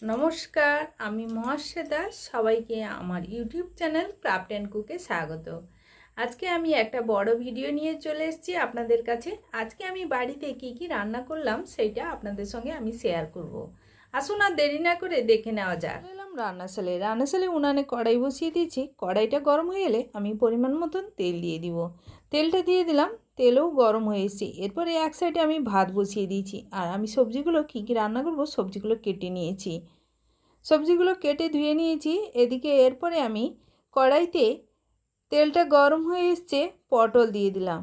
নমস্কার, আমি মহাশ্বেতা। সবাইকে আমার ইউটিউব চ্যানেল ক্রাফট অ্যান্ড কুকে স্বাগত। আজকে আমি একটা বড় ভিডিও নিয়ে চলে এসেছি আপনাদের কাছে। আজকে আমি বাড়িতে কি কি রান্না করলাম সেটা আপনাদের সঙ্গে আমি শেয়ার করব। আসুন আর দেরি না করে দেখে নেওয়া যাক। এলাম রান্নাশালে। রান্নাশালে উনানে কড়াই বসিয়ে দিয়েছি। কড়াইটা গরম হয়ে এলে আমি পরিমাণ মতন তেল দিয়ে দিব। তেলটা দিয়ে দিলাম। তেলও গরম হয়ে এসেছে। এরপরে এক সাইডে আমি ভাত বসিয়ে দিয়েছি আর আমি সবজিগুলো কী কী রান্না করব সবজিগুলো কেটে নিয়েছি। সবজিগুলো কেটে ধুয়ে নিয়েছি। এদিকে এরপরে আমি কড়াইতে তেলটা গরম হয়ে এসছে, পটল দিয়ে দিলাম।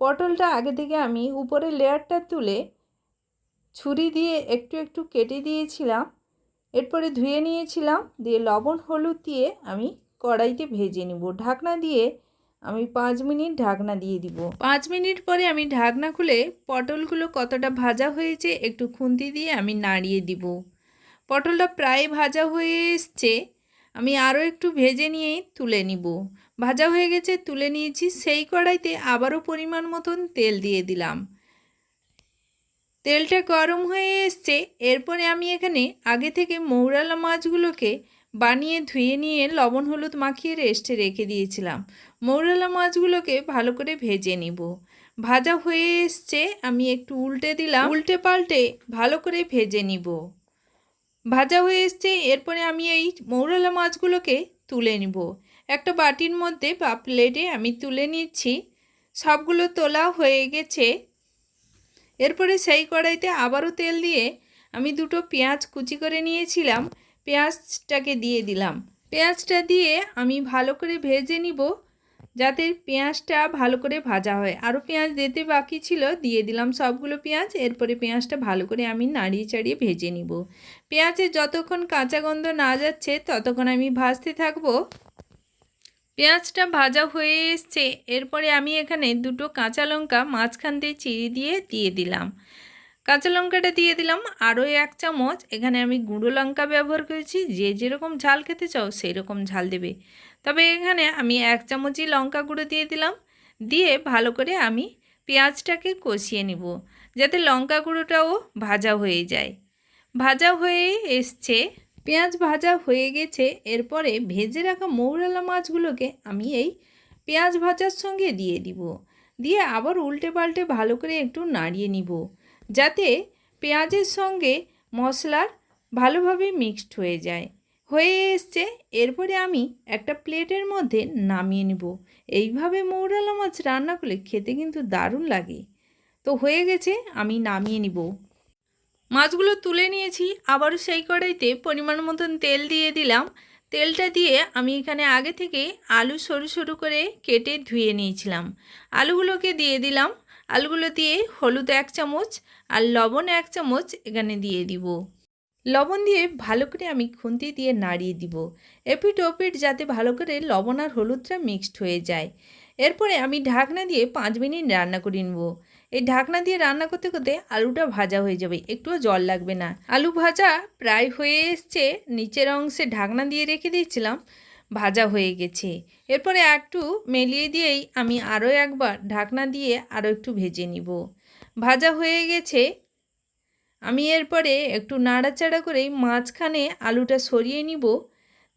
পটলটা আগে থেকে আমি উপরে লেয়ারটা তুলে ছুরি দিয়ে একটু একটু কেটে দিয়েছিলাম। এরপরে ধুয়ে নিয়েছিলাম, দিয়ে লবণ হলুদ দিয়ে আমি কড়াইতে ভেজে নিব। ঢাকনা দিয়ে আমি পাঁচ মিনিট ঢাকনা দিয়ে দিব। পাঁচ মিনিট পরে আমি ঢাকনা খুলে পটলগুলো কতটা ভাজা হয়েছে একটু খুন্তি দিয়ে আমি নাড়িয়ে দিব। পটলটা প্রায় ভাজা হয়ে এসছে, আমি আরও একটু ভেজে নিয়েই তুলে নিব। ভাজা হয়ে গেছে, তুলে নিয়েছি, সেই কড়াইতে আবারও পরিমাণ মতন তেল দিয়ে দিলাম। তেলটা গরম হয়ে এসছে, এরপরে আমি এখানে আগে থেকে মৌরালা মাছগুলোকে বানিয়ে ধুয়ে নিয়ে লবণ হলুদ মাখিয়ে রেস্টে রেখে দিয়েছিলাম। মৌরালা মাছগুলোকে ভালো করে ভেজে নিব। ভাজা হয়ে এসছে, আমি একটু উল্টে দিলাম। উল্টে পাল্টে ভালো করে ভেজে নিব। ভাজা হয়ে এসছে, এরপরে আমি এই মৌরালা মাছগুলোকে তুলে নিব। একটা বাটির মধ্যে বা প্লেটে আমি তুলে নিচ্ছি। সবগুলো তোলা হয়ে গেছে। এরপরে সেই কড়াইতে আবারও তেল দিয়ে আমি দুটো পেঁয়াজ কুচি করে নিয়েছিলাম। পেঁয়াজটাকে দিয়ে দিলাম। পেঁয়াজটা দিয়ে আমি ভালো করে ভেজে নিব। যাতে পেঁয়াজটা ভালো করে ভাজা হয়। আরও পেঁয়াজ দিতে বাকি ছিল, দিয়ে দিলাম সবগুলো পেঁয়াজ। এরপরে পেঁয়াজটা ভালো করে আমি নাড়িয়ে চাড়িয়ে ভেজে নিব। পেঁয়াজের যতক্ষণ কাঁচা গন্ধ না যাচ্ছে, ততক্ষণ আমি ভাজতে থাকব। পেঁয়াজটা ভাজা হয়ে এসছে। এরপরে আমি এখানে দুটো কাঁচা লঙ্কা মাঝখান দিয়ে চিড়ি দিয়ে দিয়ে দিলাম। কাঁচা লঙ্কাটা দিয়ে দিলাম। আরও এক চামচ, এখানে আমি গুঁড়ো লঙ্কা ব্যবহার করেছি। যে যেরকম ঝাল খেতে চাও সেই রকম ঝাল দেবে। তবে এখানে আমি এক চামচই লঙ্কা গুঁড়ো দিয়ে দিলাম। দিয়ে ভালো করে আমি পেঁয়াজটাকে কষিয়ে নিব, যাতে লঙ্কা গুঁড়োটাও ভাজা হয়ে যায়। ভাজা হয়ে এসছে। পেঁয়াজ ভাজা হয়ে গেছে। এরপরে ভেজে রাখা মৌরালা মাছগুলোকে আমি এই পেঁয়াজ ভাজার সঙ্গে দিয়ে দিব। দিয়ে আবার উল্টে পাল্টে ভালো করে একটু নাড়িয়ে নিব। যাতে পেঁয়াজের সঙ্গে মশলার ভালোভাবে মিক্সড হয়ে যায়। হয়ে এসছে, এরপরে আমি একটা প্লেটের মধ্যে নামিয়ে নিব। এইভাবে মৌরালা মাছ রান্না করলে খেতে কিন্তু দারুণ লাগে। তো হয়ে গেছে, আমি নামিয়ে নিব। মাছগুলো তুলে নিয়েছি, আবারও সেই কড়াইতে পরিমাণ মতন তেল দিয়ে দিলাম। তেলটা দিয়ে আমি এখানে আগে থেকে আলু সরু সরু করে কেটে ধুয়ে নিয়েছিলাম। আলুগুলোকে দিয়ে দিলাম। আলুগুলো দিয়ে হলুদ এক চামচ আর লবণ এক চামচ এখানে দিয়ে দিব। লবণ দিয়ে ভালো করে আমি খুন্তি দিয়ে নাড়িয়ে দিব। এপিট ওপিট যাতে ভালো করে লবণ আর হলুদটা মিক্সড হয়ে যায়। এরপরে আমি ঢাকনা দিয়ে পাঁচ মিনিট রান্না করে নেব। এই ঢাকনা দিয়ে রান্না করতে করতে আলুটা ভাজা হয়ে যাবে, একটুও জল লাগবে না। আলু ভাজা প্রায় হয়ে এসছে, নিচের অংশে ঢাকনা দিয়ে রেখে দিয়েছিলাম। ভাজা হয়ে গেছে। এরপরে একটু মেলিয়ে দিয়েই আমি আরও একবার ঢাকনা দিয়ে আরও একটু ভেজে নিব। ভাজা হয়ে গেছে। আমি এরপরে একটু নাড়াচাড়া করেই মাঝখানে আলুটা সরিয়ে নিব,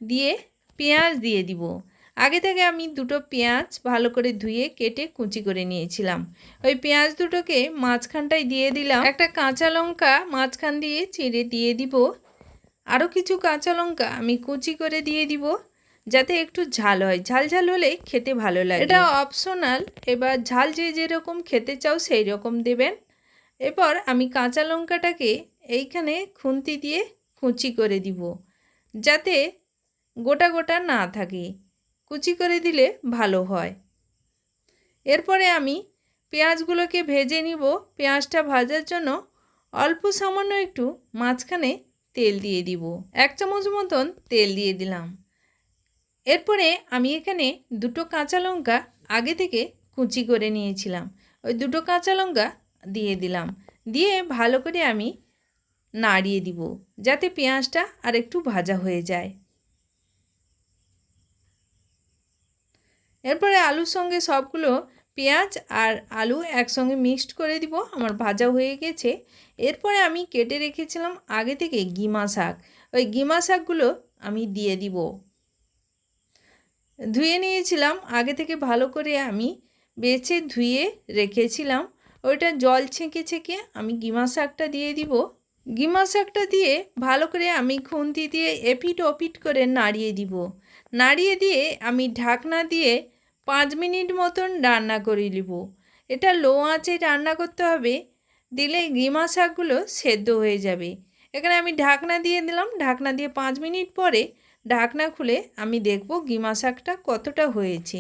দিয়ে পেঁয়াজ দিয়ে দিব। আগে থেকে আমি দুটো পেঁয়াজ ভালো করে ধুয়ে কেটে কুচি করে নিয়েছিলাম। ওই পেঁয়াজ দুটোকে মাঝখানটায় দিয়ে দিলাম। একটা কাঁচা লঙ্কা মাঝখান দিয়ে চিড়ে দিয়ে দিব। আরও কিছু কাঁচা লঙ্কা আমি কুচি করে দিয়ে দিব। যাতে একটু ঝাল হয়। ঝাল ঝাল হলে খেতে ভালো লাগে। এটা অপশনাল এবার ঝাল যে যেরকম খেতে চাও সেই রকম দেবেন। এরপর আমি কাঁচা লঙ্কাটাকে এইখানে খুন্তি দিয়ে কুচি করে দিব। যাতে গোটা গোটা না থাকে। কুচি করে দিলে ভালো হয়। এরপরে আমি পেঁয়াজগুলোকে ভেজে নিব। পেঁয়াজটা ভাজার জন্য অল্প সামান্য একটু মাঝখানে তেল দিয়ে দিব। এক চামচ মতন তেল দিয়ে দিলাম। এরপরে আমি এখানে দুটো কাঁচা লঙ্কা আগে থেকে কুচি করে নিয়েছিলাম। ওই দুটো কাঁচা লঙ্কা দিয়ে দিলাম। দিয়ে ভালো করে আমি নাড়িয়ে দিব যাতে পেঁয়াজটা আর একটু ভাজা হয়ে যায়। এরপরে আলুর সঙ্গে সবগুলো পেঁয়াজ আর আলু একসঙ্গে মিক্সড করে দিব, আমার ভাজা হয়ে গেছে। এরপরে আমি কেটে রেখেছিলাম আগে থেকে গিমা শাক। ওই গিমা শাকগুলো আমি দিয়ে দিব। ধুয়ে নিয়েছিলাম। আগে থেকে ভালো করে আমি বেছে ধুয়ে রেখেছিলাম। ওইটা জল ছেঁকে ছেঁকে আমি গিমা শাকটা দিয়ে দিব। গিমা শাকটা দিয়ে ভালো করে আমি খুন্তি দিয়ে এপিট ওপিট করে নাড়িয়ে দিব। নাড়িয়ে দিয়ে আমি ঢাকনা দিয়ে পাঁচ মিনিট মতন রান্না করে নিব। এটা লো আঁচে রান্না করতে হবে, দিলে গিমা শাকগুলো সেদ্ধ হয়ে যাবে। এখানে আমি ঢাকনা দিয়ে দিলাম। ঢাকনা দিয়ে পাঁচ মিনিট পরে ঢাকনা খুলে আমি দেখব গিমা শাকটা কতটা হয়েছে।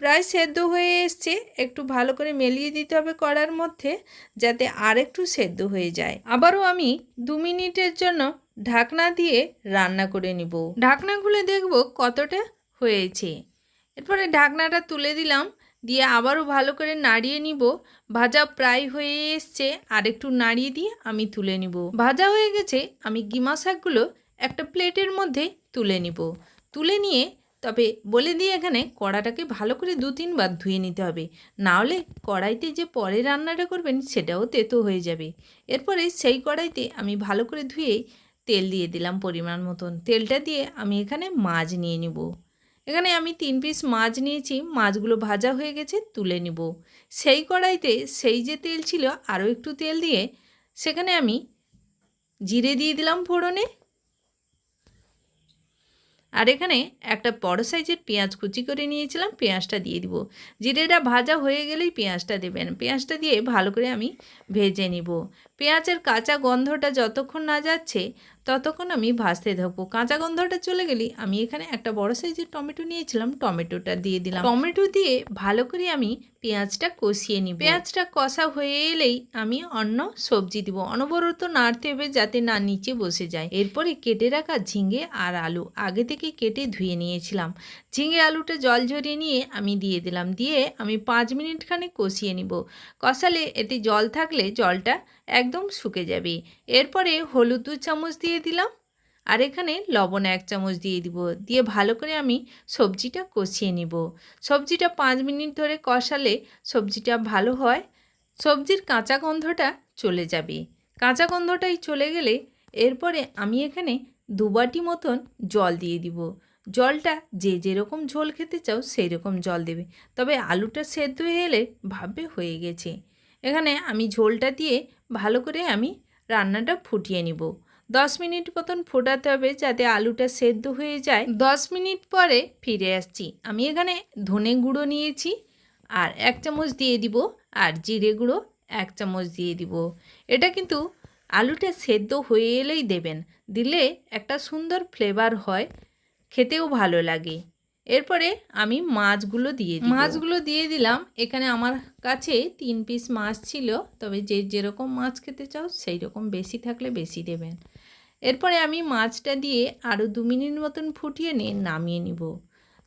প্রায় সেদ্ধ হয়ে এসছে, একটু ভালো করে মেলিয়ে দিতে হবে কড়ার মধ্যে যাতে আর একটু সেদ্ধ হয়ে যায়। আবারও আমি দু মিনিটের জন্য ঢাকনা দিয়ে রান্না করে নিব। ঢাকনা খুলে দেখব কতটা হয়েছে। এরপরে ঢাকনাটা তুলে দিলাম, দিয়ে আবারও ভালো করে নাড়িয়ে নিব। ভাজা প্রায় হয়ে এসছে আর একটু নাড়িয়ে দিয়ে আমি তুলে নিব। ভাজা হয়ে গেছে, আমি গিমা শাকগুলো একটা প্লেটের মধ্যে তুলে নিব। তুলে নিয়ে তবে বলে দিয়ে এখানে কড়াটাকে ভালো করে দু তিনবার ধুয়ে নিতে হবে। না হলে কড়াইতে যে পরে রান্নাটা করবেন সেটাও তেতো হয়ে যাবে। এরপরে সেই কড়াইতে আমি ভালো করে ধুয়ে তেল দিয়ে দিলাম পরিমাণ মতন। তেলটা দিয়ে আমি এখানে মাছ নিয়ে নিব। এখানে আমি তিন পিস মাছ নিয়েছি। মাছগুলো ভাজা হয়ে গেছে, তুলে নিব। সেই কড়াইতে সেই যে তেল ছিল আরও একটু তেল দিয়ে সেখানে আমি জিরে দিয়ে দিলাম ফোড়নে। আর এখানে একটা বড় সাইজের পেঁয়াজ কুচি করে নিয়েছিলাম, পেঁয়াজটা দিয়ে দিব। জিরেটা ভাজা হয়ে গেলেই পেঁয়াজটা দেবেন। পেঁয়াজটা দিয়ে ভালো করে আমি ভেজে নিব। পেঁয়াজের কাঁচা গন্ধটা যতক্ষণ না যাচ্ছে ততক্ষণ আমি ভাজতে থাকব। কাঁচা গন্ধটা চলে গেলেই আমি এখানে একটা বড় সাইজের টমেটো নিয়েছিলাম টমেটোটা দিয়ে দিলাম। টমেটো দিয়ে ভালো করে আমি পেঁয়াজটা কষিয়ে নিই পেঁয়াজটা কষা হয়ে এলেই আমি অন্য সবজি দিব। অনবরত নাড়তে হবে যাতে না নিচে বসে যায়। এরপরে কেটে রাখা ঝিঙে আর আলু আগে থেকে কেটে ধুয়ে নিয়েছিলাম। ঝিঙে আলুটা জল ঝরিয়ে নিয়ে আমি দিয়ে দিলাম। দিয়ে আমি পাঁচ মিনিট খানে কষিয়ে নিব। কষালে এতে জল থাকলে জলটা একদম শুকে যাবে। এরপরে হলুদ দু চামচ দিয়ে দিলাম। আর এখানে লবণ এক চামচ দিয়ে দিব। দিয়ে ভালো করে আমি সবজিটা কষিয়ে নিব। সবজিটা পাঁচ মিনিট ধরে কষালে সবজিটা ভালো হয়। সবজির কাঁচা গন্ধটা চলে যাবে। কাঁচা গন্ধটাই চলে গেলে এরপরে আমি এখানে দুবাটি মতন জল দিয়ে দিব। জলটা যে যেরকম ঝোল খেতে চাও সেই রকম জল দেবে। তবে আলুটা সেদ্ধ হয়ে এলে ভাববে হয়ে গেছে। এখানে আমি ঝোলটা দিয়ে ভালো করে আমি রান্নাটা ফুটিয়ে নিব। দশ মিনিট মতন ফোটাতে হবে যাতে আলুটা সেদ্ধ হয়ে যায়। দশ মিনিট পরে ফিরে আসছি। আমি এখানে ধনে গুঁড়ো নিয়েছি আর এক চামচ দিয়ে দিব আর জিরে গুঁড়ো এক চামচ দিয়ে দিব। এটা কিন্তু আলুটা সেদ্ধ হয়ে এলেই দেবেন। দিলে একটা সুন্দর ফ্লেভার হয়, খেতেও ভালো লাগে। এরপরে আমি মাছগুলো দিয়ে মাছগুলো দিয়ে দিলাম। এখানে আমার কাছে তিন পিস মাছ ছিল, তবে যে যেরকম মাছ খেতে চাও সেই রকম বেশি থাকলে বেশি দেবেন। এরপরে আমি মাছটা দিয়ে আরও দু মিনিট মতন ফুটিয়ে নিয়ে নামিয়ে নিব।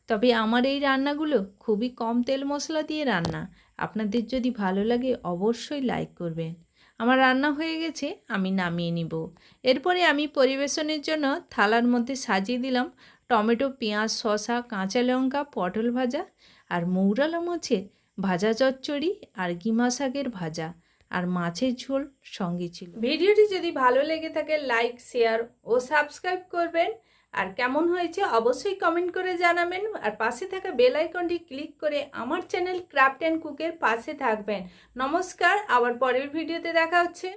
তবে আমার এই রান্নাগুলো খুবই কম তেল মশলা দিয়ে রান্না। আপনাদের যদি ভালো লাগে অবশ্যই লাইক করবেন। আমার রান্না হয়ে গেছে, আমি নামিয়ে নিব। এরপরে আমি পরিবেশনের জন্য থালার মধ্যে সাজিয়ে দিলাম টমেটো, পেঁয়াজ, শসা, কাঁচা লঙ্কা, পটল ভাজা আর মৌরালা মাছের ভাজা চচ্চড়ি আর গিমা শাকের ভাজা। আর মাছের ঝোল সঙ্গে ছিল। ভিডিওটি যদি ভালো লেগে থাকে লাইক শেয়ার ও সাবস্ক্রাইব করবেন। আর কেমন হয়েছে অবশ্যই কমেন্ট করে জানাবেন। আর পাশে থাকা বেল আইকনটি ক্লিক করে আমার চ্যানেল ক্রাফট অ্যান্ড কুকের পাশে থাকবেন। নমস্কার, আবার পরের ভিডিওতে দেখা হচ্ছে।